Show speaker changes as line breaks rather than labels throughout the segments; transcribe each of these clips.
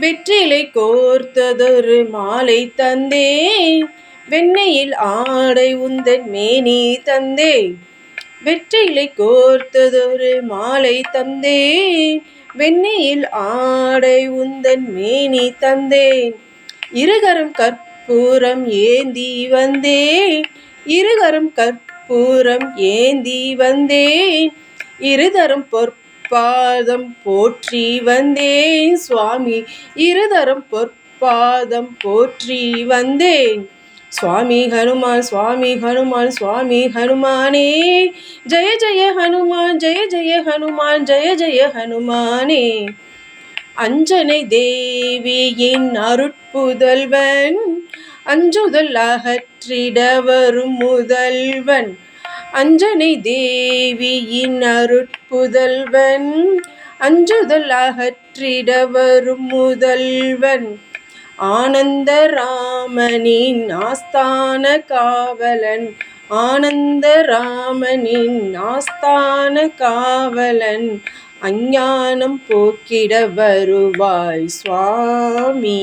வெற்றிலை கோர்த்ததொரு மாலை தந்தே வெண்ணையில் ஆடை உந்தன் மேனி தந்தே வெற்றிலை கோர்த்ததொரு மாலை தந்தே வெண்ணையில் ஆடை உந்தன் மேனி தந்தேன். இருகரம் கற்பூரம் ஏந்தி வந்தேன். இருகரம் கற்பூரம் ஏந்தி வந்தேன். இருதரம் பொற்பாதம் போற்றி வந்தேன் சுவாமி. இருதரம் பொற்பாதம் போற்றி வந்தேன் சுவாமி ஹனுமான் சுவாமி ஹனுமான் சுவாமி ஹனுமானே. ஜெய ஜெய ஹனுமான் ஜெய ஜெய ஹனுமான் ஜெய ஜெய ஹனுமானே. அஞ்சனை தேவியின் அருட்புதல்வன் அஞ்சுதல் அகற்றிட வரும் முதல்வன். அஞ்சனை தேவியின் அருட்புதல்வன் அஞ்சுதல் அகற்றிட வரும் முதல்வன். ஆனந்த ராமனின் ஆஸ்தான காவலன் ஆனந்த ராமனின் ஆஸ்தான காவலன். அஞ்ஞானம் போக்கிட வருவாய் சுவாமி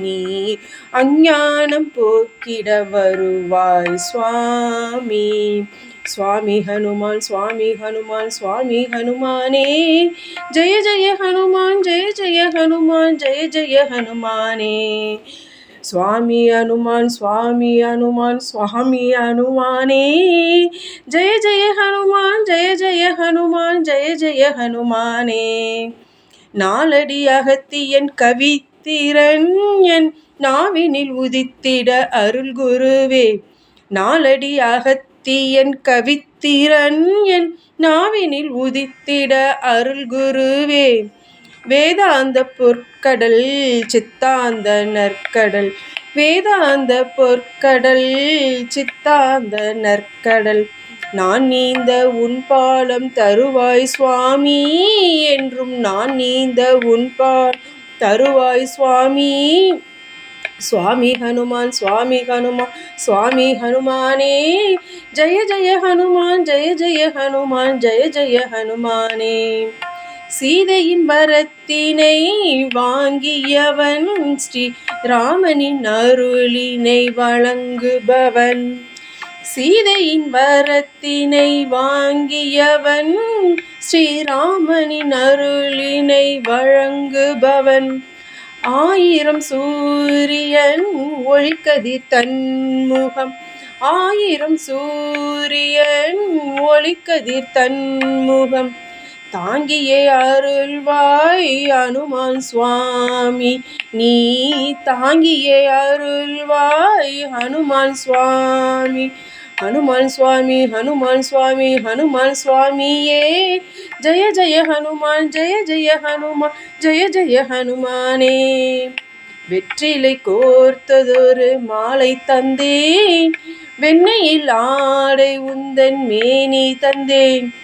நீ அஞ்ஞானம் போக்கிட வருவாய் சுவாமி. சுவாமி ஹனுமான் சுவாமி ஹனுமான் சுவாமி ஹனுமானே. ஜெய ஜெய ஹனுமான் ஜெய ஜெய ஹனுமான் ஜெய ஜெய ஹனுமானே. சுவாமி அனுமான் சுவாமி அனுமான் சுவாமி அனுமானே. ஜெய ஜெய ஹனுமான் ஜெய ஜெய ஹனுமான் ஜெய ஜெய ஹனுமானே. நாலடி அகத்தியன் கவித்திரன் என் நாவினில் உதித்திட அருள் குருவே. நாலடி அகத்தியன் கவித்திரன் என் நாவினில் உதித்திட அருள் குருவே. வேதாந்த பொற்கடல் சித்தாந்த நற்கடல் வேதாந்த பொற்கடல் சித்தாந்த நற்கடல் நான் நீந்த உன் பாலம் தருவாய் சுவாமி என்றும் நான் நீந்த உன் பால் தருவாய் சுவாமி. சுவாமி ஹனுமான் சுவாமி ஹனுமான் சுவாமி ஹனுமானே. ஜெய ஜெய ஹனுமான் ஜெய ஜெய ஹனுமான் ஜெய ஜெய ஹனுமானே. சீதையின் வரத்தினை வாங்கியவன் ஸ்ரீ ராமனின் அருளினை வழங்குபவன். சீதையின் வரத்தினை வாங்கியவன் ஸ்ரீராமனின் அருளினை வழங்குபவன். ஆயிரம் சூரியன் ஒழிக்கதிர் தன்முகம். ஆயிரம் சூரியன் ஒழிக்கதிர் தன்முகம். தாங்கியே அருள்வாய் அனுமான் சுவாமி. நீ தாங்கியே அருள்வாய் ஹனுமான் சுவாமி. ஹனுமான் சுவாமி ஹனுமான் சுவாமி ஹனுமான் சுவாமியே. ஜெய ஜெய ஹனுமான் ஜெய ஜெய ஹனுமான் ஜெய ஜெய ஹனுமானே. வெற்றிலை கோர்த்ததொரு மாலை தந்தேன். வெண்ணையில் ஆடை உந்தன் மேனி தந்தேன்.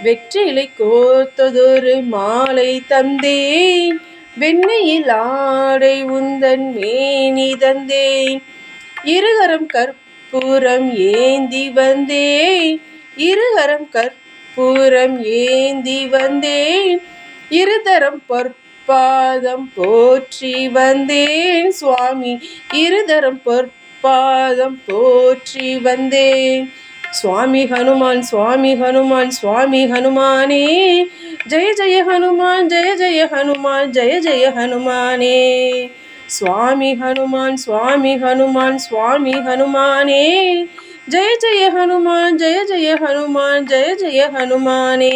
வெற்றிலை கோர்த்ததொரு மாலை தந்தேன். வெண்ணையில் ஆடை உந்தன் மேனி தந்தேன். இருகரம் கற்பூரம் ஏந்தி வந்தேன். இருகரம் கற்பூரம் ஏந்தி வந்தேன். இருதரம் பொற்பாதம் போற்றி வந்தேன். சுவாமி இருதரம் பொற்பாதம் போற்றி வந்தேன். சுவாமி ஹனுமான் சுவாமி ஹனுமான் சுவாமி ஹனுமானே ஜெய ஜெய ஹனுமான் ஜெய ஜெய ஹனுமான் ஜெய ஜெய ஹனுமானே சுவாமி ஹனுமான் சுவாமி ஹனுமான் சுவாமி ஹனுமானே ஜெய ஜெய ஹனுமான் ஜெய ஜெய ஹனுமான் ஜெய ஜெய ஹனுமானே